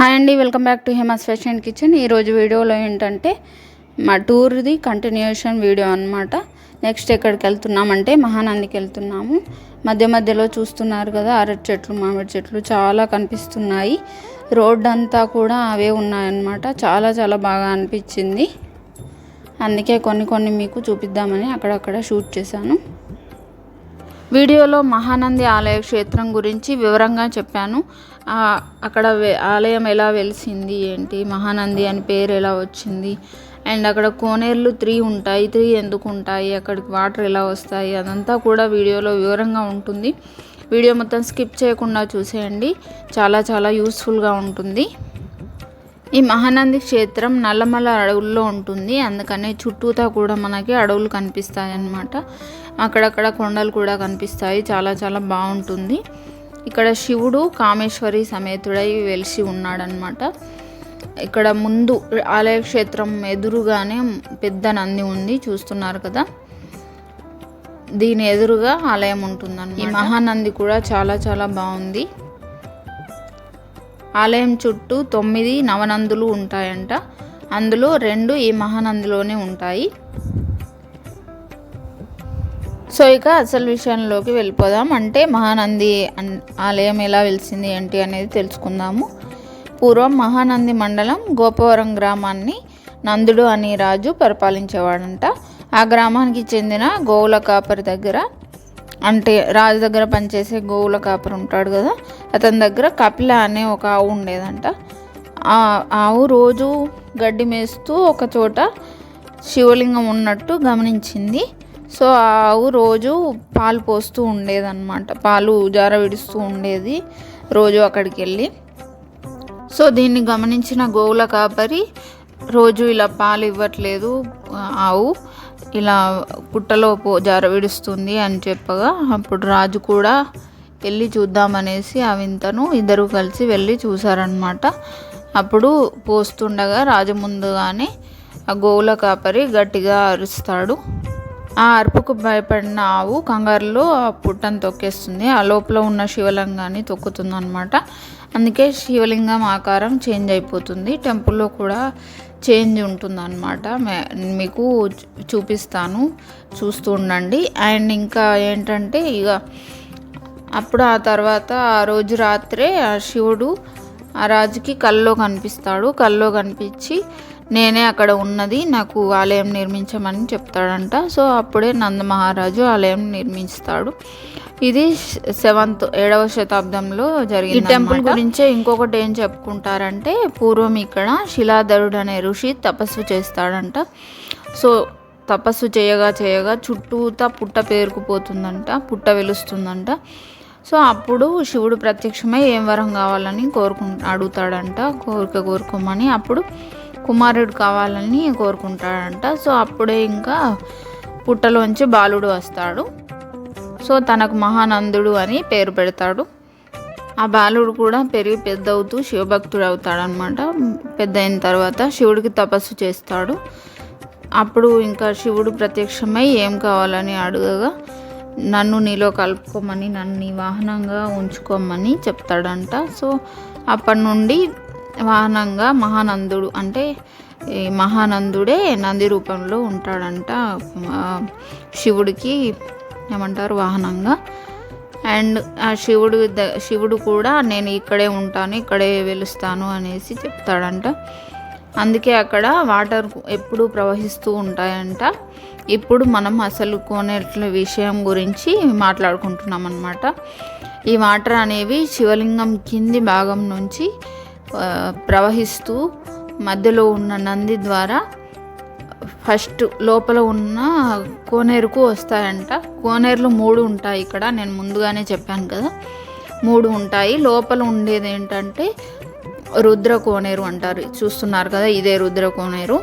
Hi అండి welcome back to Hema's fashion kitchen. ఈరోజు వీడియోలో ఏంటంటే మా టూర్ది కంటిన్యూషన్ వీడియో అనమాట నెక్స్ట్ ఎక్కడికి వెళ్తున్నామంటే మహానందికి వెళ్తున్నాము. మధ్య మధ్యలో చూస్తున్నారు కదా అరటి చెట్లు మామిడి చెట్లు చాలా కనిపిస్తున్నాయి. రోడ్ అంతా కూడా అవే ఉన్నాయన్నమాట. చాలా చాలా బాగా అనిపించింది. అందుకే కొన్ని కొన్ని మీకు చూపిద్దామని అక్కడక్కడ షూట్ చేశాను. వీడియోలో మహానంది ఆలయ క్షేత్రం గురించి వివరంగా చెప్పాను. అక్కడ ఆలయం ఎలా వెలిసింది ఏంటి? మహానంది అని పేరు ఎలా వచ్చింది? అండ్ అక్కడ కోనేర్లు త్రీ ఉంటాయి. త్రీ ఎందుకు ఉంటాయి? అక్కడికి వాటర్ ఎలా వస్తాయి? అదంతా కూడా వీడియోలో వివరంగా ఉంటుంది. వీడియో మొత్తం స్కిప్ చేయకుండా చూసేయండి. చాలా చాలా యూస్ఫుల్గా ఉంటుంది. ఈ మహానంది క్షేత్రం నల్లమల అడవుల్లో ఉంటుంది. అందుకనే చుట్టూతా కూడా మనకి అడవులు కనిపిస్తాయి అన్నమాట అక్కడక్కడ కొండలు కూడా కనిపిస్తాయి. చాలా చాలా బాగుంటుంది. ఇక్కడ శివుడు కామేశ్వరి సమేతుడై వెలిసి ఉన్నాడనమాట ఇక్కడ ముందు ఆలయ క్షేత్రం ఎదురుగానే పెద్ద నంది ఉంది చూస్తున్నారు కదా. దీని ఎదురుగా ఆలయం ఉంటుందన్నమాట. ఈ మహానంది కూడా చాలా చాలా బాగుంది. ఆలయం చుట్టూ తొమ్మిది నవనందులు ఉంటాయంట. అందులో రెండు ఈ మహానందిలోనే ఉంటాయి. సో ఇక అసలు విషయంలోకి వెళ్ళిపోదాం. అంటే మహానంది అన్- ఆలయం ఎలా వెలిసింది ఏంటి అనేది తెలుసుకుందాము. పూర్వం మహానంది మండలం గోపవరం గ్రామాన్ని నందుడు అనే రాజు పరిపాలించేవాడంట. ఆ గ్రామానికి చెందిన గోవుల కాపరి దగ్గర అంటే రాజు దగ్గర పనిచేసే గోవుల కాపరి ఉంటాడు కదా అతని దగ్గర కపిల అనే ఒక ఆవు ఉండేదంట. ఆ ఆవు రోజు గడ్డి మేస్తూ ఒక చోట శివలింగం ఉన్నట్టు గమనించింది. సో ఆ ఆవు రోజు పాలు పోస్తూ ఉండేదన్నమాట. పాలు జార విడుస్తూ ఉండేది రోజు అక్కడికి వెళ్ళి సో దీన్ని గమనించిన గోవుల కాపరి రోజు ఇలా పాలు ఇవ్వట్లేదు ఆవు ఇలా పుట్టలో పో జార విడుస్తుంది అని చెప్పగా అప్పుడు రాజు కూడా వెళ్ళి చూద్దామనేసి ఆ వింతను ఇద్దరు కలిసి వెళ్ళి చూసారనమాట అప్పుడు పోస్తుండగా రాజు ముందుగానే ఆ గోవుల కాపరి గట్టిగా అరుస్తాడు. ఆ అరుపుకు భయపడిన ఆవు కంగారులో ఆ పుట్టను తొక్కేస్తుంది. ఆ లోపల ఉన్న శివలింగాన్ని తొక్కుతుంది అనమాట అందుకే శివలింగం ఆకారం చేంజ్ అయిపోతుంది. టెంపుల్లో కూడా చేంజ్ ఉంటుంది అనమాట మీకు చూపిస్తాను. చూస్తూ ఉండండి. అండ్ ఇంకా ఏంటంటే ఇక అప్పుడు ఆ తర్వాత ఆ రోజు రాత్రే ఆ శివుడు ఆ రాజుకి కల్లో కనిపిస్తాడు. కల్లో కనిపించి నేనే అక్కడ ఉన్నది నాకు ఆలయం నిర్మించమని చెప్తాడంట. సో అప్పుడే నంద మహారాజు ఆలయం నిర్మిస్తాడు. ఇది సెవెంత్ ఏడవ శతాబ్దంలో జరిగింది ఈ టెంపుల్ గురించే ఇంకొకటి ఏం చెప్పుకుంటారంటే పూర్వం ఇక్కడ శిలాధరుడు అనే ఋషి తపస్సు చేస్తాడంట. సో తపస్సు చేయగా చేయగా చుట్టూతా పుట్ట పేరుకుపోతుందంట పుట్ట వెలుస్తుందంట. సో అప్పుడు శివుడు ప్రత్యక్షమై ఏం వరం కావాలని కోరుకు అడుగుతాడంట. కోరిక కోరుకోమని అప్పుడు కుమారుడు కావాలని కోరుకుంటాడంట. సో అప్పుడే ఇంకా పుట్టలోంచి బాలుడు వస్తాడు. సో తనకు మహానందుడు అని పేరు పెడతాడు. ఆ బాలుడు కూడా పెరిగి పెద్ద అవుతూ శివభక్తుడు అవుతాడనమాట. పెద్ద అయిన తర్వాత శివుడికి తపస్సు చేస్తాడు. అప్పుడు ఇంకా శివుడు ప్రత్యక్షమై ఏం కావాలని అడగగా నన్ను నీలో కలుపుకోమని నన్ను నీ వాహనంగా ఉంచుకోమని చెప్తాడంట. సో అప్పటి నుండి వాహనంగా మహానందుడు అంటే ఈ మహానందుడే నంది రూపంలో ఉంటాడంట. శివుడికి ఏమంటారు వాహనంగా. అండ్ ఆ శివుడు ద- శివుడు కూడా నేను ఇక్కడే ఉంటాను ఇక్కడే వెలుస్తాను అనేసి చెప్తాడంట. అందుకే అక్కడ వాటర్ ఎప్పుడూ ప్రవహిస్తూ ఉంటాయంట. ఇప్పుడు మనం అసలు కొనేట్ల విషయం గురించి మాట్లాడుకుంటున్నాం అనమాట ఈ వాటర్ అనేవి శివలింగం కింది భాగం నుంచి ప్రవహిస్తూ మధ్యలో ఉన్న నంది ద్వారా ఫస్ట్ లోపల ఉన్న కోనేరుకు వస్తాయంట. కోనేరులు మూడు ఉంటాయి ఇక్కడ. నేను ముందుగానే చెప్పాను కదా. మూడు ఉంటాయి. లోపల ఉండేది ఏంటంటే రుద్ర కోనేరు అంటారు. చూస్తున్నారు కదా ఇదే రుద్ర కోనేరు.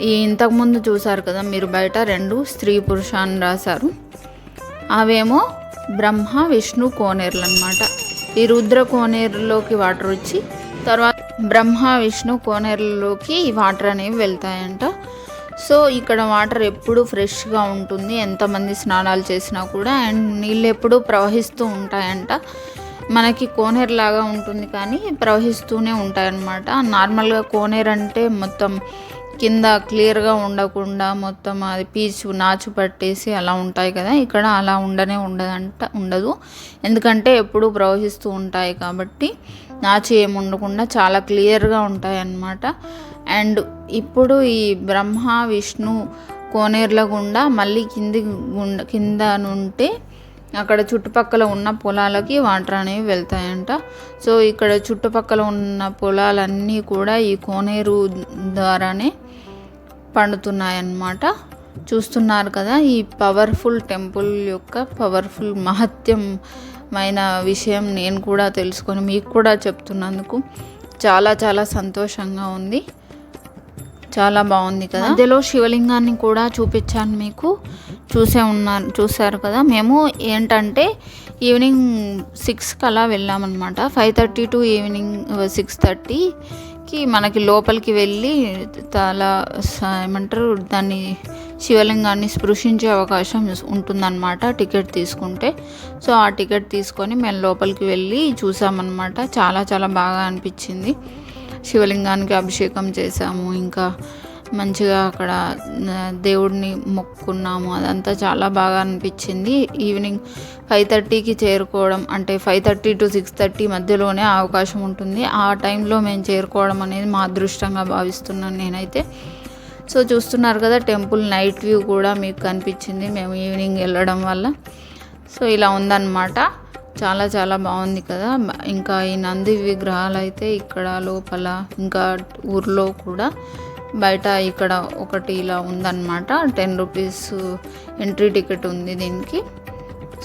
ఈ ఇంతకుముందు చూసారు కదా మీరు బయట రెండు స్త్రీ పురుష అని రాశారు. అవేమో బ్రహ్మ విష్ణు కోనేరులు అనమాట ఈ రుద్ర కోనేరులోకి వాటర్ వచ్చి తర్వాత బ్రహ్మ విష్ణు కోనేరులోకి ఈ వాటర్ అనేవి వెళ్తాయంట. సో ఇక్కడ వాటర్ ఎప్పుడు ఫ్రెష్గా ఉంటుంది. ఎంతమంది స్నానాలు చేసినా కూడా అండ్ నీళ్ళు ఎప్పుడూ ప్రవహిస్తూ ఉంటాయంట. మనకి కోనేరు లాగా ఉంటుంది కానీ ప్రవహిస్తూనే ఉంటాయన్నమాట. నార్మల్గా కోనేరు అంటే మొత్తం కింద క్లియర్గా ఉండకుండా మొత్తం అది పీచు నాచు పట్టేసి అలా ఉంటాయి కదా. ఇక్కడ అలా ఉండనే ఉండదంట ఉండదు. ఎందుకంటే ఎప్పుడూ ప్రవహిస్తూ ఉంటాయి కాబట్టి నాచు ఏమి ఉండకుండా చాలా క్లియర్గా ఉంటాయన్నమాట. అండ్ ఇప్పుడు ఈ బ్రహ్మ విష్ణు కోనేరుల గుండా మళ్ళీ కింది గుండా కింద నుంటే అక్కడ చుట్టుపక్కల ఉన్న పొలాలకి వాటర్ అనేవి వెళ్తాయంట. సో ఇక్కడ చుట్టుపక్కల ఉన్న పొలాలన్నీ కూడా ఈ కోనేరు ద్వారానే పండుతున్నాయన్నమాట. చూస్తున్నారు కదా ఈ పవర్ఫుల్ టెంపుల్ యొక్క పవర్ఫుల్ మహత్యం మైన విషయం నేను కూడా తెలుసుకొని మీకు కూడా చెప్తున్నందుకు చాలా చాలా సంతోషంగా ఉంది. చాలా బాగుంది కదా? మధ్యలో శివలింగాన్ని కూడా చూపించాను మీకు. చూసే ఉన్నారు చూశారు కదా? మేము ఏంటంటే ఈవినింగ్ సిక్స్కి అలా వెళ్ళామన్నమాట. Five thirty to evening six thirty కి మనకి లోపలికి వెళ్ళి చాలా ఏమంటారు దాన్ని శివలింగాన్ని స్పృశించే అవకాశం ఉంటుందన్నమాట టికెట్ తీసుకుంటే. సో ఆ టికెట్ తీసుకొని మేము లోపలికి వెళ్ళి చూసామన్నమాట. చాలా చాలా బాగా అనిపించింది. శివలింగానికి అభిషేకం చేసాము. ఇంకా మంచిగా అక్కడ దేవుడిని మొక్కున్నాము అదంతా చాలా బాగా అనిపించింది. ఈవినింగ్ ఫైవ్ థర్టీకి చేరుకోవడం అంటే five thirty to six thirty మధ్యలోనే అవకాశం ఉంటుంది. ఆ టైంలో మేము చేరుకోవడం అనేది మా అదృష్టంగా భావిస్తున్నాను నేనైతే. సో చూస్తున్నారు కదా టెంపుల్ నైట్ వ్యూ కూడా మీకు కనిపించింది మేము ఈవినింగ్ వెళ్ళడం వల్ల. సో ఇలా ఉందన్నమాట. చాలా చాలా బాగుంది కదా. ఇంకా ఈ నంది విగ్రహాలు అయితే ఇక్కడ లోపల ఇంకా ఊర్లో కూడా బయట ఇక్కడ ఒకటి ఇలా ఉందన్నమాట. టెన్ రూపీస్ ఎంట్రీ టికెట్ ఉంది దీనికి.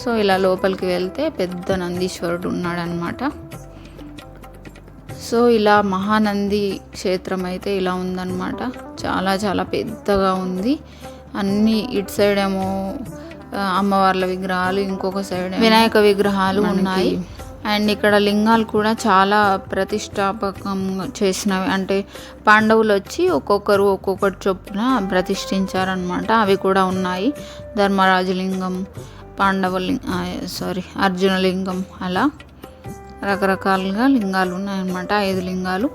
సో ఇలా లోపలికి వెళ్తే పెద్ద నందీశ్వరుడు ఉన్నాడనమాట సో ఇలా మహానంది క్షేత్రం అయితే ఇలా ఉందన్నమాట. చాలా చాలా పెద్దగా ఉంది. అన్నీ ఇటు సైడ్ ఏమో అమ్మవార్ల విగ్రహాలు ఇంకొక సైడ్ వినాయక విగ్రహాలు ఉన్నాయి. అండ్ ఇక్కడ లింగాలు కూడా చాలా ప్రతిష్టాపకం చేసినవి. అంటే పాండవులు వచ్చి ఒక్కొక్కరు ఒక్కొక్కటి చొప్పున ప్రతిష్ఠించారనమాట అవి కూడా ఉన్నాయి. ధర్మరాజు లింగం పాండవ సారీ అర్జున లింగం అలా రకరకాలుగా లింగాలు ఉన్నాయన్నమాట ఐదు లింగాలు.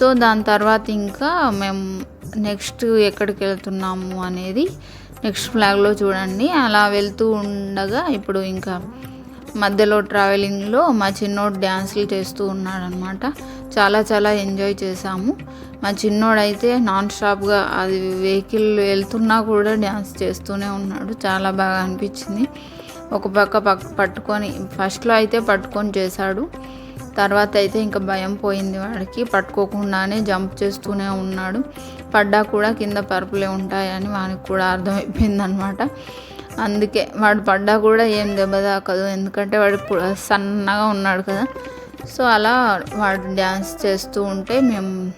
సో దాని తర్వాత ఇంకా మేము నెక్స్ట్ ఎక్కడికి వెళ్తున్నాము అనేది నెక్స్ట్ ఫ్లాగ్లో చూడండి. అలా వెళ్తూ ఉండగా ఇప్పుడు ఇంకా మధ్యలో ట్రావెలింగ్లో మా చిన్నోడు డ్యాన్సులు చేస్తూ ఉన్నాడనమాట. చాలా చాలా ఎంజాయ్ చేశాము. మా చిన్నోడైతే నాన్ స్టాప్గా అది వెహికల్ వెళ్తున్నా కూడా డ్యాన్స్ చేస్తూనే ఉన్నాడు. చాలా బాగా అనిపించింది. ఒక పక్క పక్క పట్టుకొని ఫస్ట్లో అయితే పట్టుకొని చేశాడు. తర్వాత అయితే ఇంకా భయం పోయింది వాడికి. పట్టుకోకుండానే జంప్ చేస్తూనే ఉన్నాడు. పడ్డా కూడా కింద పరుపులే ఉంటాయని వానికి కూడా అర్థమైపోయింది అనమాట అందుకే వాడు పడ్డా కూడా ఏం దెబ్బ తాకదు. ఎందుకంటే వాడు సన్నగా ఉన్నాడు కదా. సో అలా వాడు డ్యాన్స్ చేస్తూ ఉంటే మేము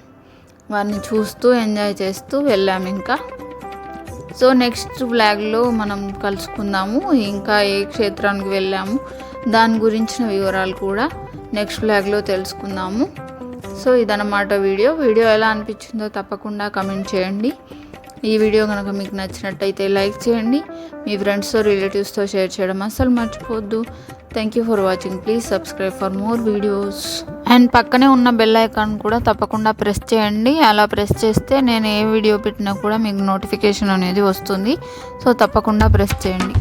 వాడిని చూస్తూ ఎంజాయ్ చేస్తూ వెళ్ళాము ఇంకా. సో నెక్స్ట్ బ్లాగ్లో మనం కలుసుకుందాము. ఇంకా ఏ క్షేత్రానికి వెళ్ళాము దాని గురించిన వివరాలు కూడా నెక్స్ట్ బ్లాగ్లో తెలుసుకుందాము. సో ఇదన్నమాట వీడియో. వీడియో ఎలా అనిపించిందో తప్పకుండా కమెంట్ చేయండి. ఈ వీడియో కనుక మీకు నచ్చినట్టయితే లైక్ చేయండి. మీ ఫ్రెండ్స్తో రిలేటివ్స్తో షేర్ చేయడం అస్సలు మర్చిపోవద్దు. Thank you for watching please subscribe for more videos and పక్కనే ఉన్న బెల్ ఐకాన్ కూడా తప్పకుండా ప్రెస్ చేయండి. అలా ప్రెస్ చేస్తే నేను ఏ వీడియో పెట్టినా కూడా మీకు నోటిఫికేషన్ అనేది వస్తుంది. సో తప్పకుండా ప్రెస్ చేయండి.